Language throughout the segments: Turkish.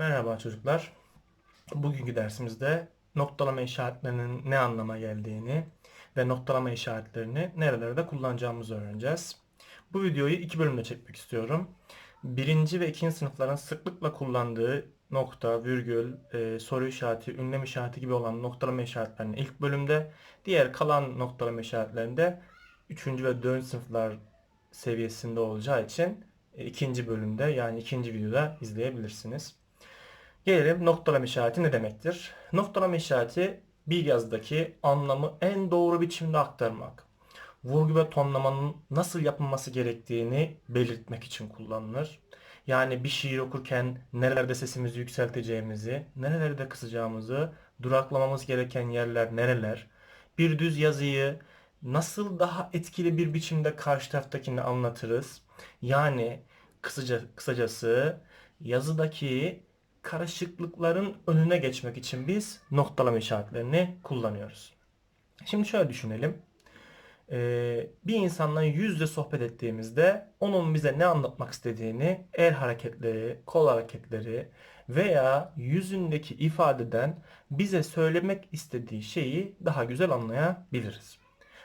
Merhaba çocuklar. Bugünkü dersimizde noktalama işaretlerinin ne anlama geldiğini ve noktalama işaretlerini nerelerde kullanacağımızı öğreneceğiz. Bu videoyu iki bölümde çekmek istiyorum. Birinci ve ikinci sınıfların sıklıkla kullandığı nokta, virgül, e, soru işareti, ünlem işareti gibi olan noktalama işaretlerini ilk bölümde, diğer kalan noktalama işaretlerinde üçüncü ve dördüncü sınıflar seviyesinde olacağı için e, ikinci bölümde yani ikinci videoda izleyebilirsiniz. Gelelim noktalama işareti ne demektir? Noktalama işareti bir yazıdaki anlamı en doğru biçimde aktarmak. Vurgu ve tonlamanın nasıl yapılması gerektiğini belirtmek için kullanılır. Yani bir şiir okurken nerelerde sesimizi yükselteceğimizi, nerelerde kısacağımızı, duraklamamız gereken yerler nereler, bir düz yazıyı nasıl daha etkili bir biçimde karşı taraftakini anlatırız. Yani kısaca, kısacası yazıdaki karışıklıkların önüne geçmek için biz noktalama işaretlerini kullanıyoruz. Şimdi şöyle düşünelim. Ee, bir insanla yüzle sohbet ettiğimizde onun bize ne anlatmak istediğini el hareketleri, kol hareketleri veya yüzündeki ifadeden bize söylemek istediği şeyi daha güzel anlayabiliriz.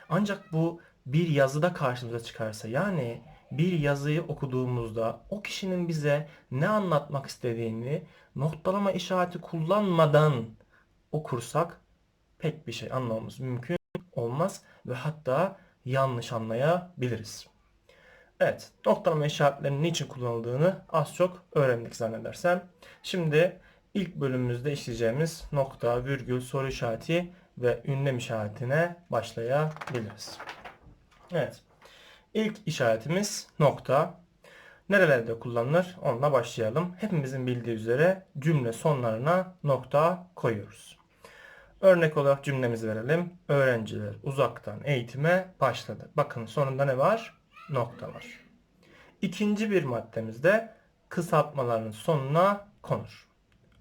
Ancak bu bir yazıda karşımıza çıkarsa yani bir yazıyı okuduğumuzda o kişinin bize ne anlatmak istediğini noktalama işareti kullanmadan okursak pek bir şey anlamamız mümkün olmaz ve hatta yanlış anlayabiliriz. Evet, noktalama işaretlerinin niçin kullanıldığını az çok öğrendik zannedersem. Şimdi ilk bölümümüzde işleyeceğimiz nokta, virgül, soru işareti ve ünlem işaretine başlayabiliriz. Evet. İlk işaretimiz nokta. Nerelerde kullanılır? Onunla başlayalım. Hepimizin bildiği üzere cümle sonlarına nokta koyuyoruz. Örnek olarak cümlemizi verelim. Öğrenciler uzaktan eğitime başladı. Bakın sonunda ne var? Nokta var. İkinci bir maddemizde kısaltmaların sonuna konur.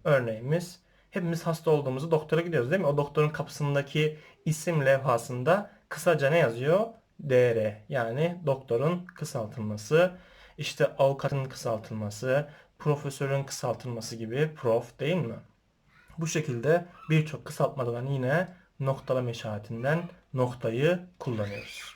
Örneğimiz hepimiz hasta olduğumuzu doktora gidiyoruz değil mi? O doktorun kapısındaki isim levhasında kısaca ne yazıyor? DR yani doktorun kısaltılması, işte avukatın kısaltılması, profesörün kısaltılması gibi prof değil mi? Bu şekilde birçok kısaltmadan yine noktalama işaretinden noktayı kullanıyoruz.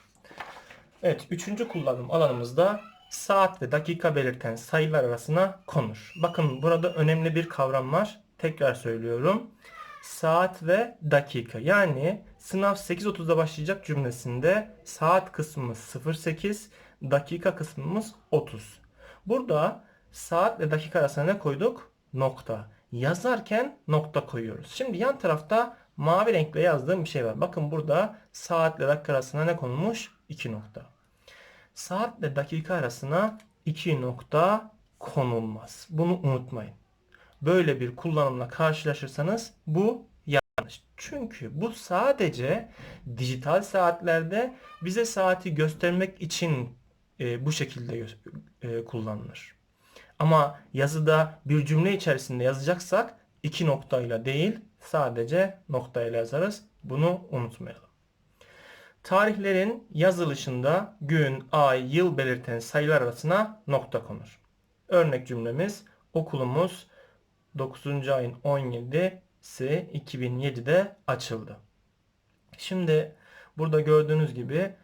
Evet, üçüncü kullanım alanımızda saat ve dakika belirten sayılar arasına konur. Bakın burada önemli bir kavram var. Tekrar söylüyorum. Saat ve dakika. Yani sınav 8.30'da başlayacak cümlesinde saat kısmımız 08, dakika kısmımız 30. Burada saat ve dakika arasına ne koyduk? Nokta. Yazarken nokta koyuyoruz. Şimdi yan tarafta mavi renkle yazdığım bir şey var. Bakın burada saatle dakika arasına ne konulmuş? 2 nokta. Saatle dakika arasına 2 nokta konulmaz. Bunu unutmayın. Böyle bir kullanımla karşılaşırsanız bu yanlış. Çünkü bu sadece dijital saatlerde bize saati göstermek için e, bu şekilde e, kullanılır. Ama yazıda bir cümle içerisinde yazacaksak iki noktayla değil sadece noktayla yazarız. Bunu unutmayalım. Tarihlerin yazılışında gün, ay, yıl belirten sayılar arasına nokta konur. Örnek cümlemiz okulumuz 9. ayın 17'si 2007'de açıldı. Şimdi burada gördüğünüz gibi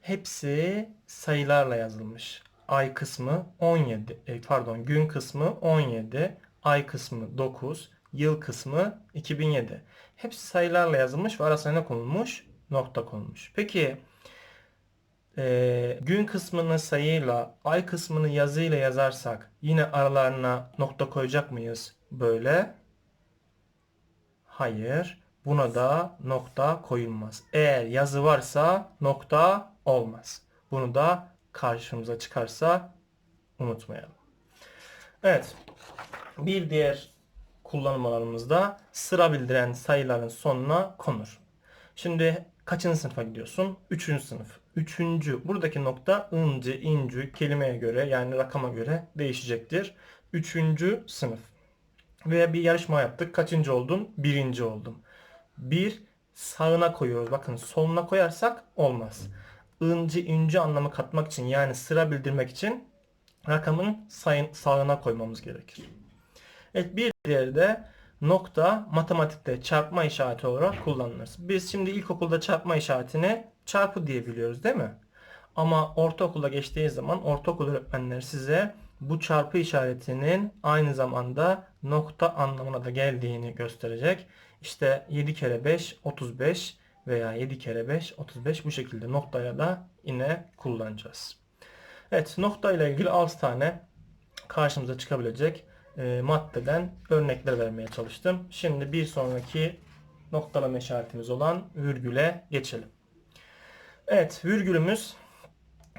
hepsi sayılarla yazılmış. Ay kısmı 17, e, pardon gün kısmı 17, ay kısmı 9, yıl kısmı 2007. Hepsi sayılarla yazılmış ve arasına ne konulmuş? Nokta konulmuş. Peki e, gün kısmını sayıyla, ay kısmını yazıyla yazarsak yine aralarına nokta koyacak mıyız? Böyle. Hayır. Buna da nokta koyulmaz. Eğer yazı varsa nokta olmaz. Bunu da karşımıza çıkarsa unutmayalım. Evet. Bir diğer kullanım alanımızda sıra bildiren sayıların sonuna konur. Şimdi kaçıncı sınıfa gidiyorsun? Üçüncü sınıf. Üçüncü. Buradaki nokta ıncı, incü kelimeye göre yani rakama göre değişecektir. Üçüncü sınıf. Veya bir yarışma yaptık. Kaçıncı oldun? Birinci oldum. Bir sağına koyuyoruz. Bakın soluna koyarsak olmaz. Incı, incü anlamı katmak için yani sıra bildirmek için rakamın sayın, sağına koymamız gerekir. Evet bir diğeri de nokta matematikte çarpma işareti olarak kullanılır. Biz şimdi ilkokulda çarpma işaretini çarpı diye biliyoruz değil mi? Ama ortaokula geçtiği zaman ortaokul öğretmenleri size bu çarpı işaretinin aynı zamanda nokta anlamına da geldiğini gösterecek. İşte 7 kere 5 35 veya 7 kere 5 35 bu şekilde noktaya da yine kullanacağız. Evet nokta ile ilgili 6 tane karşımıza çıkabilecek e, maddeden örnekler vermeye çalıştım. Şimdi bir sonraki noktalama işaretimiz olan virgüle geçelim. Evet virgülümüz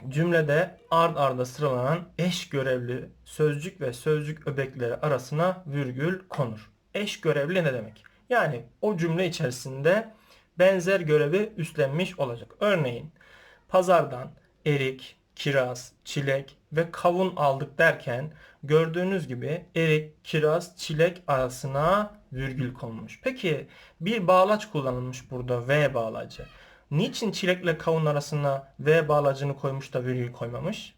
cümlede ard arda sıralanan eş görevli sözcük ve sözcük öbekleri arasına virgül konur. Eş görevli ne demek? Yani o cümle içerisinde benzer görevi üstlenmiş olacak. Örneğin pazardan erik, kiraz, çilek ve kavun aldık derken gördüğünüz gibi erik, kiraz, çilek arasına virgül konmuş. Peki bir bağlaç kullanılmış burada V bağlacı. Niçin çilekle kavun arasına V bağlacını koymuş da virgül koymamış?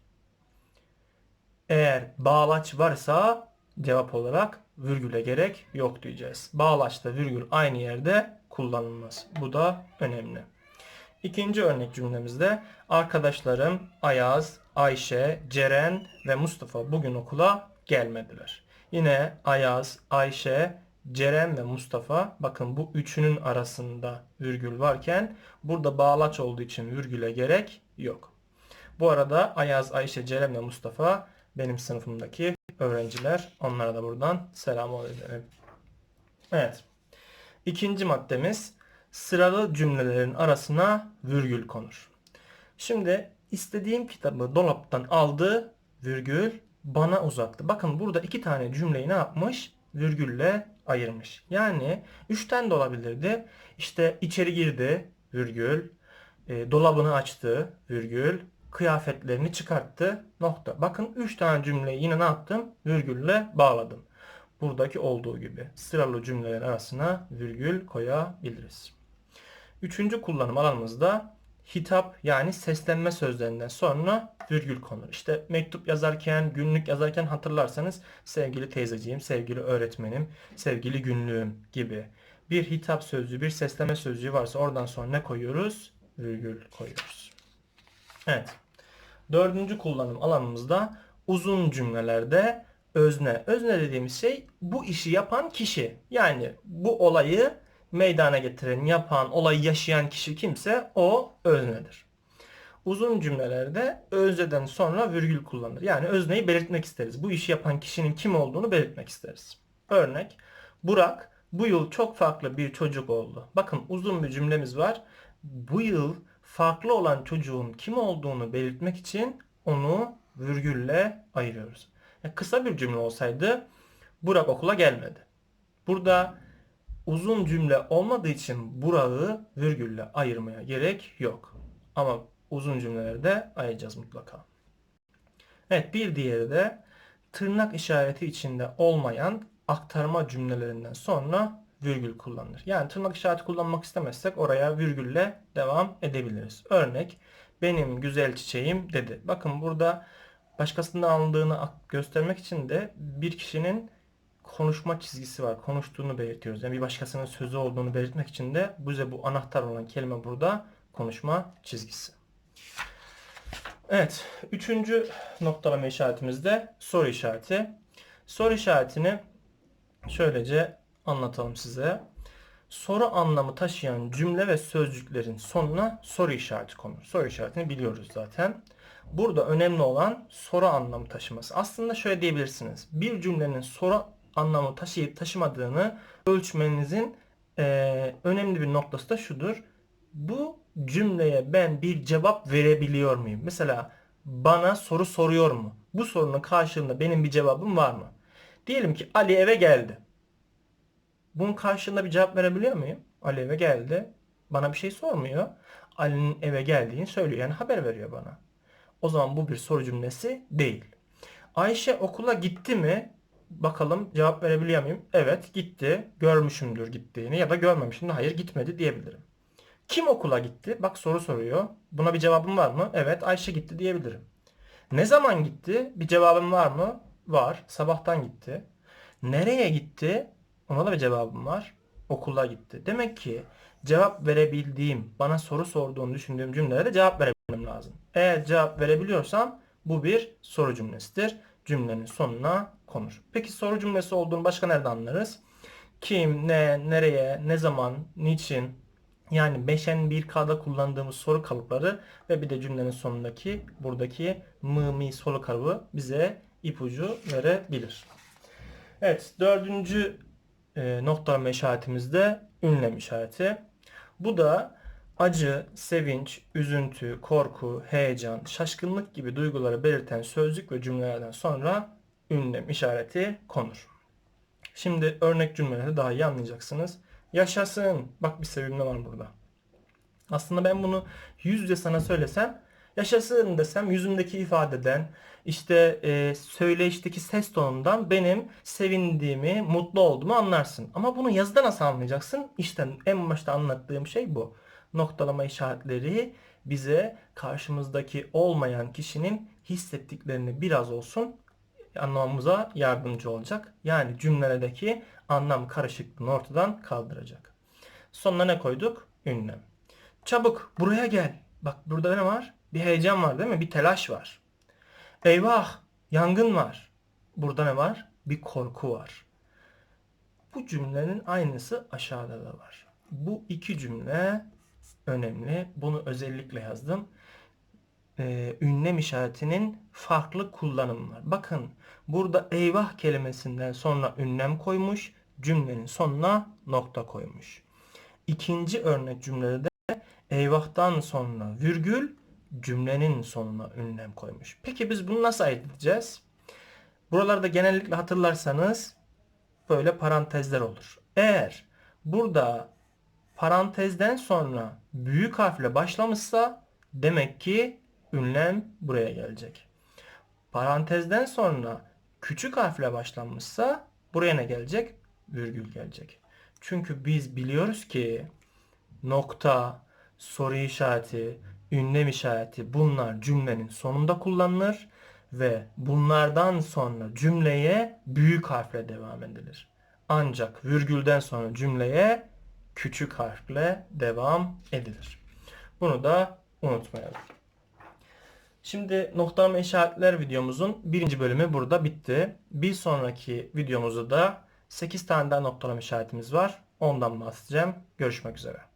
Eğer bağlaç varsa cevap olarak virgüle gerek yok diyeceğiz. Bağlaçta virgül aynı yerde kullanılmaz. Bu da önemli. İkinci örnek cümlemizde arkadaşlarım Ayaz, Ayşe, Ceren ve Mustafa bugün okula gelmediler. Yine Ayaz, Ayşe, Ceren ve Mustafa bakın bu üçünün arasında virgül varken burada bağlaç olduğu için virgüle gerek yok. Bu arada Ayaz, Ayşe, Ceren ve Mustafa benim sınıfımdaki öğrenciler. Onlara da buradan selam ederim. Evet. İkinci maddemiz sıralı cümlelerin arasına virgül konur. Şimdi istediğim kitabı dolaptan aldı virgül bana uzattı. Bakın burada iki tane cümleyi ne yapmış? Virgülle ayırmış. Yani üçten de olabilirdi. İşte içeri girdi virgül, e, dolabını açtı virgül, kıyafetlerini çıkarttı nokta. Bakın üç tane cümleyi yine ne yaptım? Virgülle bağladım. Buradaki olduğu gibi sıralı cümleler arasına virgül koyabiliriz. Üçüncü kullanım alanımızda hitap yani seslenme sözlerinden sonra virgül konur. İşte mektup yazarken, günlük yazarken hatırlarsanız sevgili teyzeciğim, sevgili öğretmenim, sevgili günlüğüm gibi bir hitap sözcüğü, bir seslenme sözcüğü varsa oradan sonra ne koyuyoruz? Virgül koyuyoruz. Evet. Dördüncü kullanım alanımızda uzun cümlelerde özne. Özne dediğimiz şey bu işi yapan kişi. Yani bu olayı meydana getiren, yapan, olayı yaşayan kişi kimse o öznedir. Uzun cümlelerde özneden sonra virgül kullanılır. Yani özneyi belirtmek isteriz. Bu işi yapan kişinin kim olduğunu belirtmek isteriz. Örnek, Burak bu yıl çok farklı bir çocuk oldu. Bakın uzun bir cümlemiz var. Bu yıl farklı olan çocuğun kim olduğunu belirtmek için onu virgülle ayırıyoruz. Yani kısa bir cümle olsaydı Burak okula gelmedi. Burada uzun cümle olmadığı için Burak'ı virgülle ayırmaya gerek yok. Ama uzun cümlelerde ayıracağız mutlaka. Evet bir diğeri de tırnak işareti içinde olmayan aktarma cümlelerinden sonra virgül kullanılır. Yani tırnak işareti kullanmak istemezsek oraya virgülle devam edebiliriz. Örnek benim güzel çiçeğim dedi. Bakın burada başkasından alındığını göstermek için de bir kişinin konuşma çizgisi var. Konuştuğunu belirtiyoruz. Yani bir başkasının sözü olduğunu belirtmek için de bize bu anahtar olan kelime burada konuşma çizgisi. Evet. Üçüncü noktalama işaretimiz de soru işareti. Soru işaretini şöylece anlatalım size. Soru anlamı taşıyan cümle ve sözcüklerin sonuna soru işareti konur. Soru işaretini biliyoruz zaten. Burada önemli olan soru anlamı taşıması. Aslında şöyle diyebilirsiniz. Bir cümlenin soru anlamı taşıyıp taşımadığını ölçmenizin e, önemli bir noktası da şudur. Bu cümleye ben bir cevap verebiliyor muyum? Mesela bana soru soruyor mu? Bu sorunun karşılığında benim bir cevabım var mı? Diyelim ki Ali eve geldi. Bunun karşılığında bir cevap verebiliyor muyum? Ali eve geldi. Bana bir şey sormuyor. Ali'nin eve geldiğini söylüyor. Yani haber veriyor bana. O zaman bu bir soru cümlesi değil. Ayşe okula gitti mi? Bakalım cevap verebiliyor muyum? Evet gitti. Görmüşümdür gittiğini ya da görmemişimdir. Hayır gitmedi diyebilirim. Kim okula gitti? Bak soru soruyor. Buna bir cevabım var mı? Evet Ayşe gitti diyebilirim. Ne zaman gitti? Bir cevabım var mı? Var. Sabahtan gitti. Nereye gitti? Ona da bir cevabım var. Okula gitti. Demek ki cevap verebildiğim, bana soru sorduğunu düşündüğüm cümlelere de cevap verebilmem lazım. Eğer cevap verebiliyorsam bu bir soru cümlesidir. Cümlenin sonuna konur. Peki soru cümlesi olduğunu başka nerede anlarız? Kim, ne, nereye, ne zaman, niçin, yani 5N1K'da kullandığımız soru kalıpları ve bir de cümlenin sonundaki buradaki mı, mi soru kalıbı bize ipucu verebilir. Evet, dördüncü e, noktalama işaretimiz de ünlem işareti. Bu da acı, sevinç, üzüntü, korku, heyecan, şaşkınlık gibi duyguları belirten sözcük ve cümlelerden sonra ünlem işareti konur. Şimdi örnek cümleleri daha iyi anlayacaksınız. Yaşasın. Bak bir sevimli var burada. Aslında ben bunu yüz sana söylesem yaşasın desem yüzümdeki ifadeden işte e, söyleyişteki ses tonundan benim sevindiğimi, mutlu olduğumu anlarsın. Ama bunu yazıda nasıl anlayacaksın? İşte en başta anlattığım şey bu. Noktalama işaretleri bize karşımızdaki olmayan kişinin hissettiklerini biraz olsun anlamamıza yardımcı olacak. Yani cümlelerdeki anlam karışıklığını ortadan kaldıracak. Sonuna ne koyduk? Ünlem. Çabuk buraya gel. Bak burada ne var? Bir heyecan var değil mi? Bir telaş var. Eyvah yangın var. Burada ne var? Bir korku var. Bu cümlenin aynısı aşağıda da var. Bu iki cümle önemli. Bunu özellikle yazdım. Ee, ünlem işaretinin farklı kullanımı var. Bakın burada eyvah kelimesinden sonra ünlem koymuş. Cümlenin sonuna nokta koymuş. İkinci örnek cümlede de eyvahtan sonra virgül cümlenin sonuna ünlem koymuş. Peki biz bunu nasıl ayırt edeceğiz? Buralarda genellikle hatırlarsanız böyle parantezler olur. Eğer burada parantezden sonra büyük harfle başlamışsa demek ki ünlem buraya gelecek. Parantezden sonra küçük harfle başlanmışsa buraya ne gelecek? Virgül gelecek. Çünkü biz biliyoruz ki nokta, soru işareti, ünlem işareti bunlar cümlenin sonunda kullanılır ve bunlardan sonra cümleye büyük harfle devam edilir. Ancak virgülden sonra cümleye küçük harfle devam edilir. Bunu da unutmayalım. Şimdi noktalama işaretler videomuzun birinci bölümü burada bitti. Bir sonraki videomuzda da 8 tane daha noktalama işaretimiz var. Ondan bahsedeceğim. Görüşmek üzere.